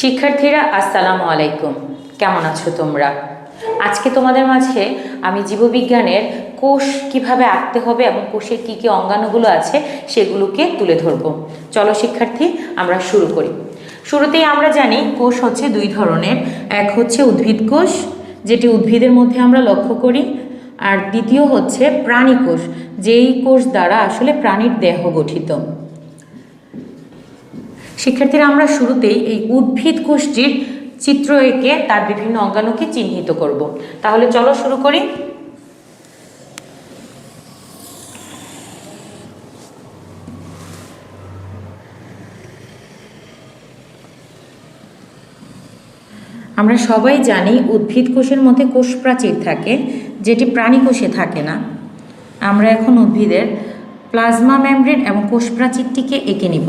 শিক্ষার্থীরা, আসসালামু আলাইকুম। কেমন আছো তোমরা? আজকে তোমাদের মাঝে আমি জীববিজ্ঞানের কোষ কীভাবে আঁকতে হবে এবং কোষের কী কী অঙ্গাণুগুলো আছে সেগুলোকে তুলে ধরব। চলো শিক্ষার্থী, আমরা শুরু করি। শুরুতেই আমরা জানি কোষ হচ্ছে দুই ধরনের। এক হচ্ছে উদ্ভিদ কোষ, যেটি উদ্ভিদের মধ্যে আমরা লক্ষ্য করি। আর দ্বিতীয় হচ্ছে প্রাণী কোষ, যেই কোষ দ্বারা আসলে প্রাণীর দেহ গঠিত। শিক্ষার্থীরা আমরা শুরুতেই এই উদ্ভিদ কোষটির চিত্র এঁকে তার বিভিন্ন অঙ্গাণুকে চিহ্নিত করব। তাহলে চলো শুরু করি। আমরা সবাই জানি উদ্ভিদ কোষের মধ্যে কোষ প্রাচীর থাকে, যেটি প্রাণী কোষে থাকে না। আমরা এখন উদ্ভিদের প্লাজমা মেমব্রেন এবং কোষ প্রাচীরটিকে এঁকে নিব।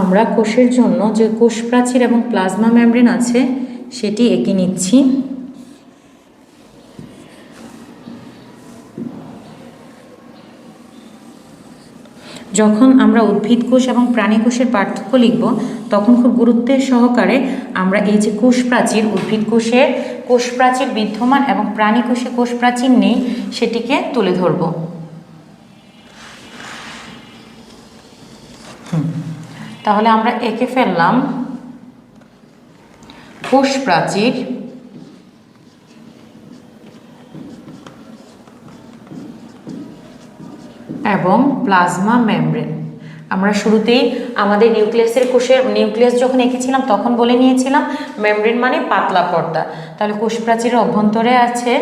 আমরা কোষের জন্য যে কোষ প্রাচীর এবং প্লাজমা মেমব্রেন আছে, সেটি এঁকে নিচ্ছি। যখন আমরা উদ্ভিদ কোষ এবং প্রাণী কোষের পার্থক্য লিখব, তখন খুব গুরুত্বের সহকারে আমরা এই যে কোষ প্রাচীর উদ্ভিদ কোষের কোষ প্রাচীর বিদ্যমান এবং প্রাণী কোষে কোষ প্রাচীর নেই, সেটিকে তুলে ধরব। তাহলে আমরা এঁকে ফেললাম কোষ প্রাচীর। এবং প্লাজমা মেমব্রেন। আমরা শুরুতেই আমাদের নিউক্লিয়াসের কোষের, নিউক্লিয়াস যখন এঁকেছিলাম, তখন বলে নিয়েছিলাম মেমব্রেন মানে পাতলা পর্দা। তাহলে কোষ প্রাচীরের অভ্যন্তরে আছে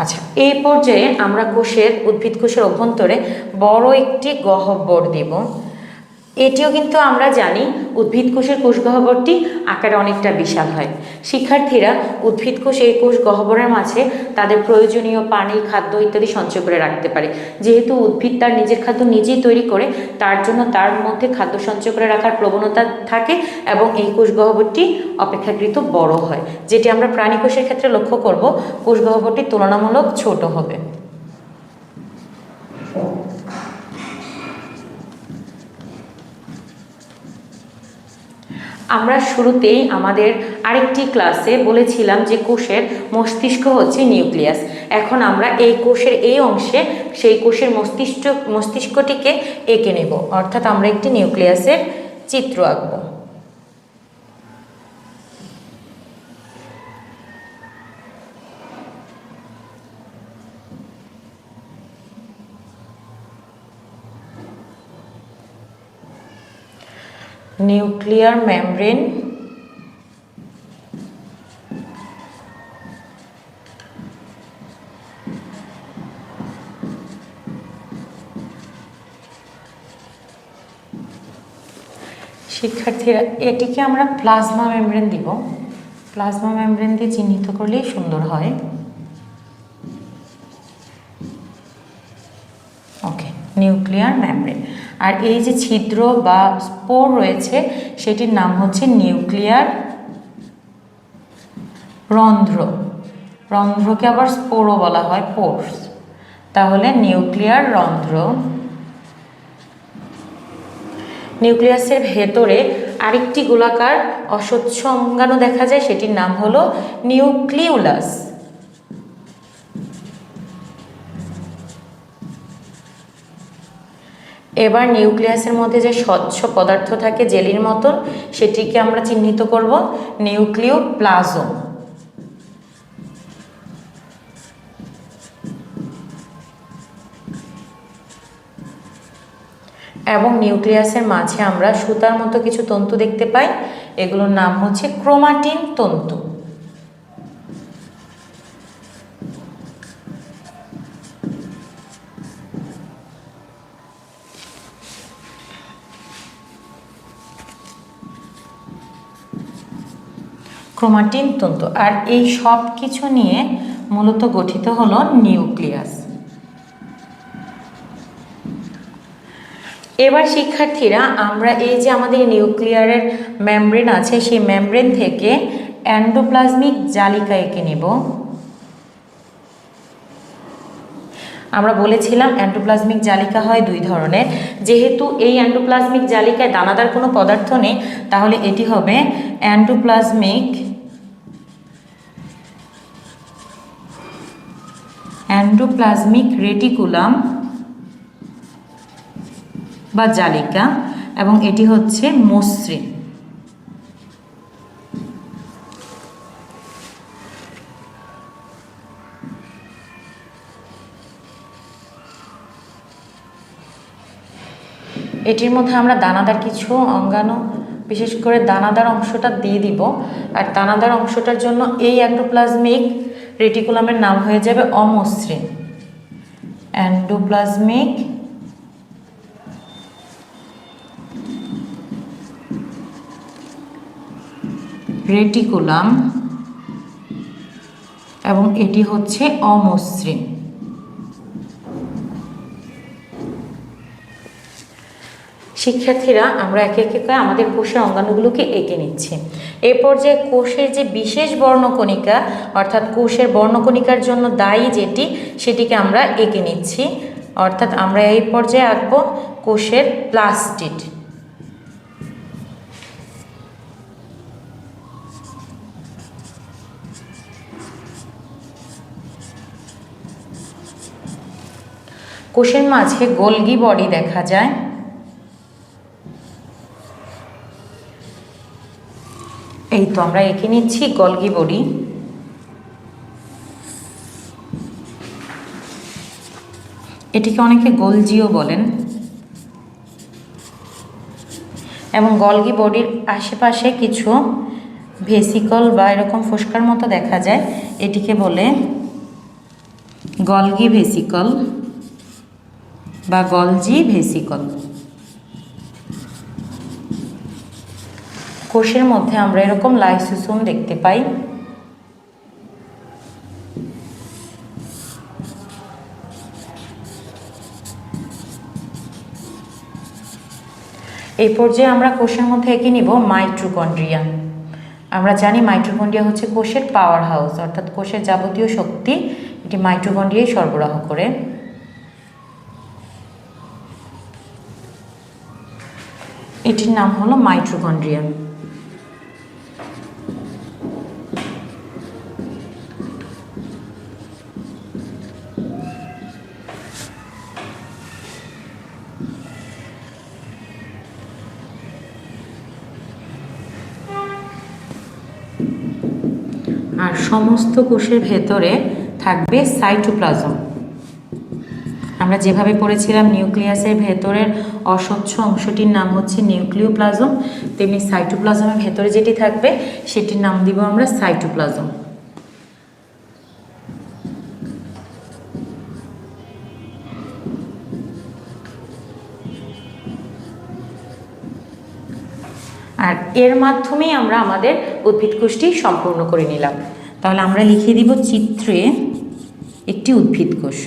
আচ্ছা এই পর্যায়ে আমরা কোষের উদ্ভিদ কোষের অভ্যন্তরে বড় একটি গহ্বর দেব। এটিও কিন্তু আমরা জানি উদ্ভিদ কোষের কোষ গহ্বরটি আকারে অনেকটা বিশাল হয়। শিক্ষার্থীরা উদ্ভিদ কোষ এই কোষ গহ্বরের মাঝে তাদের প্রয়োজনীয় পানি, খাদ্য ইত্যাদি সঞ্চয় করে রাখতে পারে। যেহেতু উদ্ভিদ তার নিজের খাদ্য নিজেই তৈরি করে, তার জন্য তার মধ্যে খাদ্য সঞ্চয় করে রাখার প্রবণতা থাকে এবং এই কোষ গহ্বরটি অপেক্ষাকৃত বড় হয়। যেটি আমরা প্রাণী কোষের ক্ষেত্রে লক্ষ্য করব, কোষ গহ্বরটি তুলনামূলক ছোট হবে। আমরা শুরুতেই আমাদের আরেকটি ক্লাসে বলেছিলাম যে কোষের মস্তিষ্ক হচ্ছে নিউক্লিয়াস। এখন আমরা এই কোষের এই অংশে সেই কোষের মস্তিষ্ক, মস্তিষ্কটিকে এঁকে নেব। অর্থাৎ আমরা একটি নিউক্লিয়াসের চিত্র আঁকব। নিউক্লিয়ার মেমব্রেন শিক্ষার্থীরা, এটিকে আমরা প্লাজমা মেমব্রেন দিব। প্লাজমা মেমব্রেন দিয়ে চিহ্নিত করলেই সুন্দর হয়। ওকে, নিউক্লিয়ার মেমব্রেন। আর এই যে ছিদ্র বা স্পোর রয়েছে, সেটির নাম হচ্ছে নিউক্লিয়ার রন্ধ্র। রন্ধ্রকে আবার স্পোরও বলা হয়, পোর্স। তাহলে নিউক্লিয়ার রন্ধ্র। নিউক্লিয়াসের ভেতরে আরেকটি গোলাকার অস্বচ্ছ অঙ্গাণু দেখা যায়, সেটির নাম হলো নিউক্লিউলাস। এবার নিউক্লিয়াসের মধ্যে যে স্বচ্ছ পদার্থ থাকে জেলির মতন, সেটিকে আমরা চিহ্নিত করব নিউক্লিও প্লাজম এবং নিউক্লিয়াসের মাঝে আমরা সুতার মতো কিছু তন্তু দেখতে পাই, এগুলোর নাম হচ্ছে ক্রোমাটিন তন্তু। ক্রোমাটিন তন্তু। আর এই সব কিছু নিয়ে মূলত গঠিত হলো নিউক্লিয়াস। এবার শিক্ষার্থীরা, আমরা এই যে আমাদের নিউক্লিয়ারের মেমব্রেন আছে, সেই মেমব্রেন থেকে অ্যান্ডোপ্লাজমিক জালিকা এঁকে নেব। আমরা বলেছিলাম অ্যান্ডোপ্লাজমিক জালিকা হয় দুই ধরনের। যেহেতু এই অ্যান্ডোপ্লাজমিক জালিকায় দানাদার কোনো পদার্থ নেই, তাহলে এটি হবে অ্যান্ডোপ্লাজমিক অ্যান্ডোপ্লাজমিক রেটিকুলাম বা জালিকা এবং এটি হচ্ছে মসৃণ। এটির মধ্যে আমরা দানাদার কিছু অঙ্গাণু, বিশেষ করে দানাদার অংশটা দিয়ে দিব। আর দানাদার অংশটার জন্য এই অ্যান্ডোপ্লাজমিক রেটিকুলামের নাম হয়ে যাবে অমসৃণ। অ্যান্ডোপ্লাজমিক রেটিকুলাম এবং এটি হচ্ছে অমসৃণ। শিক্ষার্থীরা আমরা একে একে করে আমাদের কোষের অঙ্গাণুগুলোকে এঁকে নিচ্ছি। এ পর্যায়ে কোষের যে বিশেষ বর্ণকণিকা, অর্থাৎ কোষের বর্ণকণিকার জন্য দায়ী যেটি, সেটিকে আমরা এঁকে নিচ্ছি। অর্থাৎ আমরা এই পর্যায়ে আঁকবো কোষের প্লাস্টিড। কোষের মাঝে গোলগি বডি দেখা যায়। এই তো আমরা এঁকে নিচ্ছি গলগি বডি। এটিকে অনেকে গোলজিও বলেন। এবং গলগি বডির আশেপাশে কিছু ভেসিকল বা এরকম ফোসকার মতো দেখা যায়। এটিকে বলে গলগি ভেসিকল বা গলজি ভেসিকল। কোষের মধ্যে আমরা এরকম লাইসোসোম দেখতে পাই। এই পর্যায়ে আমরা কোষের মধ্যে এঁকে নিব মাইট্রোকন্ড্রিয়া। আমরা জানি মাইট্রোকন্ড্রিয়া হচ্ছে কোষের পাওয়ার হাউস অর্থাৎ কোষের যাবতীয় শক্তি। এটি মাইট্রোকন্ড্রিয়াই সরবরাহ করে। এটির নাম হলো মাইট্রোকন্ড্রিয়া। আর সমস্ত কোষের ভেতরে থাকবে সাইটোপ্লাজম। আমরা যেভাবে পড়েছিলাম, নিউক্লিয়াসের ভেতরের অস্বচ্ছ অংশটির নাম হচ্ছে নিউক্লিওপ্লাজম, তেমনি সাইটোপ্লাজমের ভেতরে যেটি থাকবে, সেটির নাম দিব আমরা সাইটোপ্লাজম। আর এর মাধ্যমেই আমরা আমাদের উদ্ভিদ কোষটি সম্পূর্ণ করে নিলাম। তাহলে আমরা লিখে দিব চিত্রে একটি উদ্ভিদ কোষ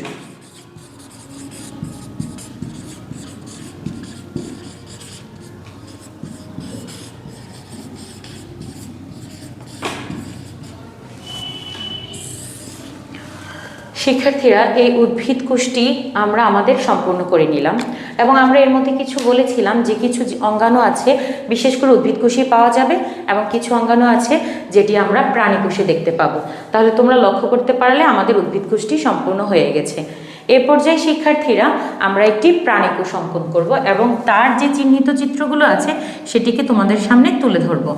শিক্ষার্থীরা, এই উদ্ভিদ কোষটি আমরা আমাদের সম্পূর্ণ করে নিলাম। এবং আমরা এর মধ্যে কিছু বলেছিলাম যে কিছু অঙ্গাণু আছে, বিশেষ করে উদ্ভিদ কোষে পাওয়া যাবে এবং কিছু অঙ্গাণু আছে যেটি আমরা প্রাণী কোষে দেখতে পাবো। তাহলে তোমরা লক্ষ্য করতে পারলে আমাদের উদ্ভিদ কোষটি সম্পূর্ণ হয়ে গেছে। এ পর্যায়ে শিক্ষার্থীরা আমরা একটি প্রাণী কোষ অঙ্কন করব এবং তার যে চিহ্নিত চিত্রগুলো আছে সেটিকে তোমাদের সামনে তুলে ধরবো।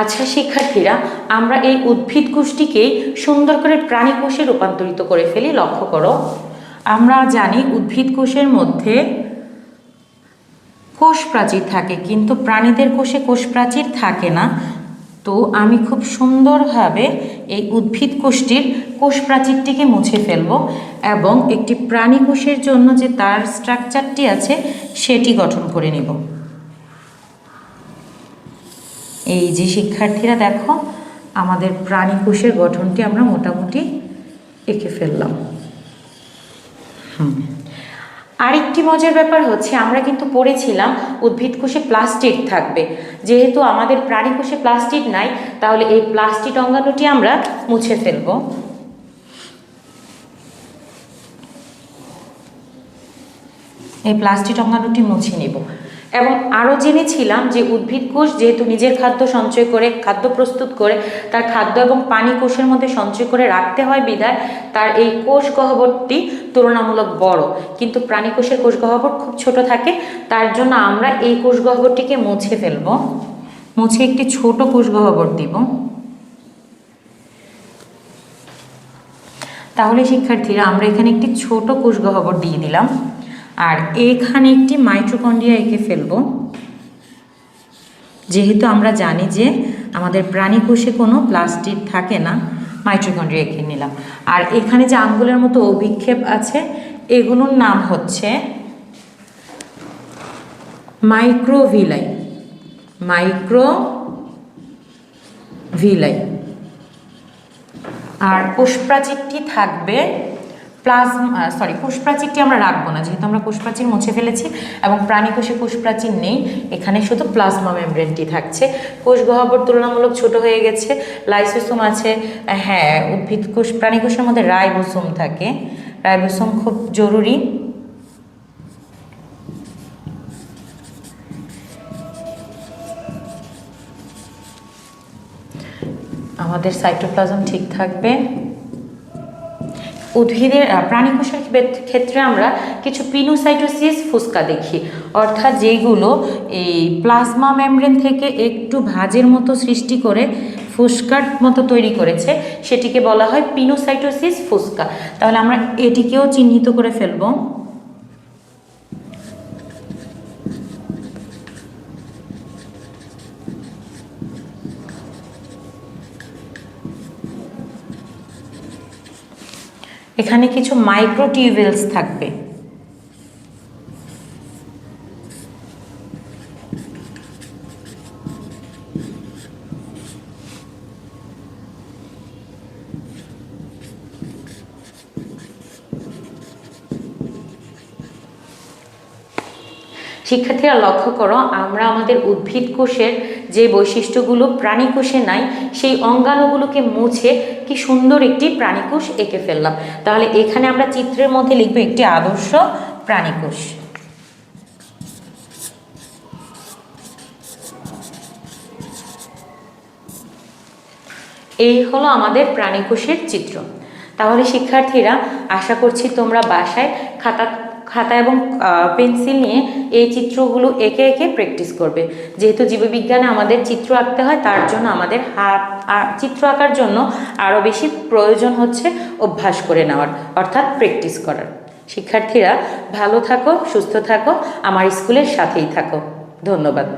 আচ্ছা শিক্ষার্থীরা, আমরা এই উদ্ভিদ কোষটিকেই সুন্দর করে প্রাণী কোষে রূপান্তরিত করে ফেলি, লক্ষ্য করো। আমরা জানি উদ্ভিদ কোষের মধ্যে কোষ প্রাচীর থাকে, কিন্তু প্রাণীদের কোষে কোষ প্রাচীর থাকে না। তো আমি খুব সুন্দরভাবে এই উদ্ভিদ কোষটির কোষ প্রাচীরটিকে মুছে ফেলব এবং একটি প্রাণী কোষের জন্য যে তার স্ট্রাকচারটি আছে, সেটি গঠন করে নেব। এই যে শিক্ষার্থীরা দেখো, আমাদের প্রাণী কোষের গঠনটি আমরা মোটামুটি এঁকে ফেললাম। হুম। আরেকটি মজার ব্যাপার হচ্ছে, আমরা কিন্তু পড়েছিলাম উদ্ভিদ কোষে প্লাস্টিড থাকবে। যেহেতু আমাদের প্রাণী কোষে প্লাস্টিড নাই, তাহলে এই প্লাস্টিড অঙ্গাণুটি আমরা মুছে ফেলব। এই প্লাস্টিক অঙ্গাণুটি মুছে নেব। এবং আরও জেনেছিলাম যে উদ্ভিদ কোষ যেহেতু নিজের খাদ্য সঞ্চয় করে, খাদ্য প্রস্তুত করে, তার খাদ্য এবং পানি কোষের মধ্যে সঞ্চয় করে রাখতে হয় বিদায় তার এই কোষ গহ্বরটি তুলনামূলক বড়। কিন্তু প্রাণী কোষের কোষ গহ্বর খুব ছোট থাকে, তার জন্য আমরা এই কোষ গহ্বরটিকে মুছে ফেলব। মুছে একটি ছোট কোষ গহ্বর দিব। তাহলে শিক্ষার্থীরা, আমরা এখানে একটি ছোট কোষ গহ্বর দিয়ে দিলাম। আর এখানে একটি মাইট্রোকন্ড্রিয়া এঁকে ফেলব। যেহেতু আমরা জানি যে আমাদের প্রাণী কোষে কোনো প্লাস্টিক থাকে না মাইট্রোকন্ড্রিয়া এঁকে নিলাম। আর এখানে যে আঙ্গুলের মতো অভিক্ষেপ আছে, এগুলোর নাম হচ্ছে মাইক্রোভিলাই। মাইক্রো ভিলাই আর কোষপ্রাচীরটি থাকবে প্লাজমা সরি কোষপ্রাচীরটি আমরা রাখব না, যেহেতু আমরা কোষপ্রাচীর মুছে ফেলেছি এবং প্রাণী কোষে কোষপ্রাচীর নেই, এখানে শুধু প্লাজমা মেমব্রেনটি থাকছে। কোষ গহ্বর তুলনামূলক ছোট হয়ে গেছে, লাইসোসোম আছে হ্যাঁ উদ্ভিদ কোষ, প্রাণী কোষের মধ্যে রাইবোসোম থাকে। রাইবোসোম খুব জরুরি। আমাদের সাইটোপ্লাজম ঠিক থাকবে। উদ্ভিদের আহ, প্রাণী কোষের ক্ষেত্রে আমরা কিছু পিনোসাইটোসিস ফুসকা দেখি। অর্থাৎ যেগুলো এই প্লাজমা মেমব্রেন থেকে একটু ভাজের মতো সৃষ্টি করে ফুসকার মতো তৈরি করেছে সেটিকে বলা হয় পিনোসাইটোসিস ফুসকা। তাহলে আমরা এটিকেও চিহ্নিত করে ফেলব। এখানে কিছু মাইক্রোটিউবেলস থাকবে। শিক্ষার্থীরা লক্ষ্য করো আমরা আমাদের উদ্ভিদ কোষের যে বৈশিষ্ট্যগুলো প্রাণীকোষে নাই, সেই অঙ্গাণুগুলোকে মুছে কি সুন্দর একটি প্রাণীকোষ এঁকে ফেললাম। তাহলে এখানে আমরা চিত্রের মধ্যে লিখব একটি আদর্শ প্রাণীকোষ। এই হলো আমাদের প্রাণীকোষের চিত্র। তাহলে শিক্ষার্থীরা, আশা করছি তোমরা বাসায় খাতা খাতা এবং পেন্সিল নিয়ে এই চিত্রগুলো একে একে প্র্যাকটিস করবে। যেহেতু জীববিজ্ঞানে আমাদের চিত্র আঁকতে হয়, তার জন্য আমাদের হাত চিত্র আঁকার জন্য আরও বেশি প্রয়োজন হচ্ছে অভ্যাস করে নেওয়ার, অর্থাৎ প্র্যাকটিস করার। শিক্ষার্থীরা ভালো থাকো, সুস্থ থাকো, আমার স্কুলের সাথেই থাকো। ধন্যবাদ।